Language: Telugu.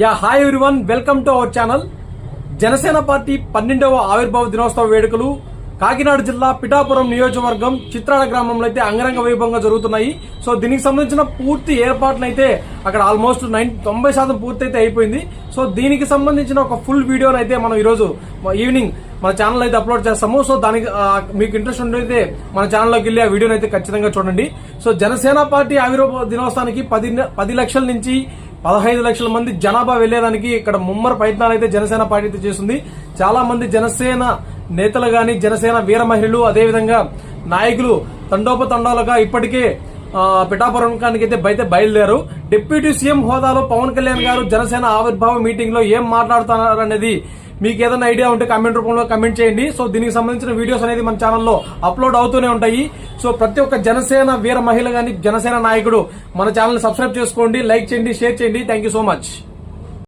Yeah hi everyone welcome to our channel. Janasena party పన్నెండవ ఆవిర్భావ దినోత్సవ వేడుకలు కాకినాడ జిల్లా పిఠాపురం నియోజకవర్గం చిత్రాల గ్రామంలో అయితే అంగరంగ వైభవంగా జరుగుతున్నాయి. సో దీనికి సంబంధించిన పూర్తి ఏర్పాట్లు అయితే అక్కడ ఆల్మోస్ట్ నైన్ తొంభై శాతం పూర్తి అయితే అయిపోయింది. సో దీనికి సంబంధించిన ఒక ఫుల్ వీడియోని అయితే మనం ఈరోజు ఈవినింగ్ మన ఛానల్ అయితే అప్లోడ్ చేస్తాము. సో దానికి మీకు ఇంట్రెస్ట్ ఉంటే మన ఛానల్లోకి వెళ్ళి ఆ వీడియోని అయితే ఖచ్చితంగా చూడండి. సో జనసేన పార్టీ ఆవిర్భావ దినోత్సవానికి పది పది లక్షల నుంచి పదహైదు లక్షల మంది జనాభా వెళ్ళేదానికి ఇక్కడ ముమ్మర ప్రయత్నాలు అయితే జనసేన పార్టీ అయితే చేస్తుంది. చాలా మంది జనసేన నేతలు గాని జనసేన వీర మహిళలు అదేవిధంగా నాయకులు తండోపతండాలుగా ఇప్పటికే పిఠాపురంకానికి అయితే బయట బయలుదేరు డిప్యూటీ సీఎం హోదాలో పవన్ కళ్యాణ్ గారు జనసేన ఆవిర్భావ మీటింగ్లో ఏం మాట్లాడుతున్నారు అనేది మీకు ఏదైనా ఐడియా ఉంటే కమెంట్ రూపంలో కమెంట్ చేయండి. సో దీనికి సంబంధించిన వీడియోస్ అనేది మన ఛానల్లో అప్లోడ్ అవుతూనే ఉంటాయి. సో ప్రతి ఒక్క జనసేన వీర మహిళ గాని జనసేన నాయకుడు మన ఛానల్ సబ్స్క్రైబ్ చేసుకోండి లైక్ చేయండి షేర్ చేయండి. Thank so much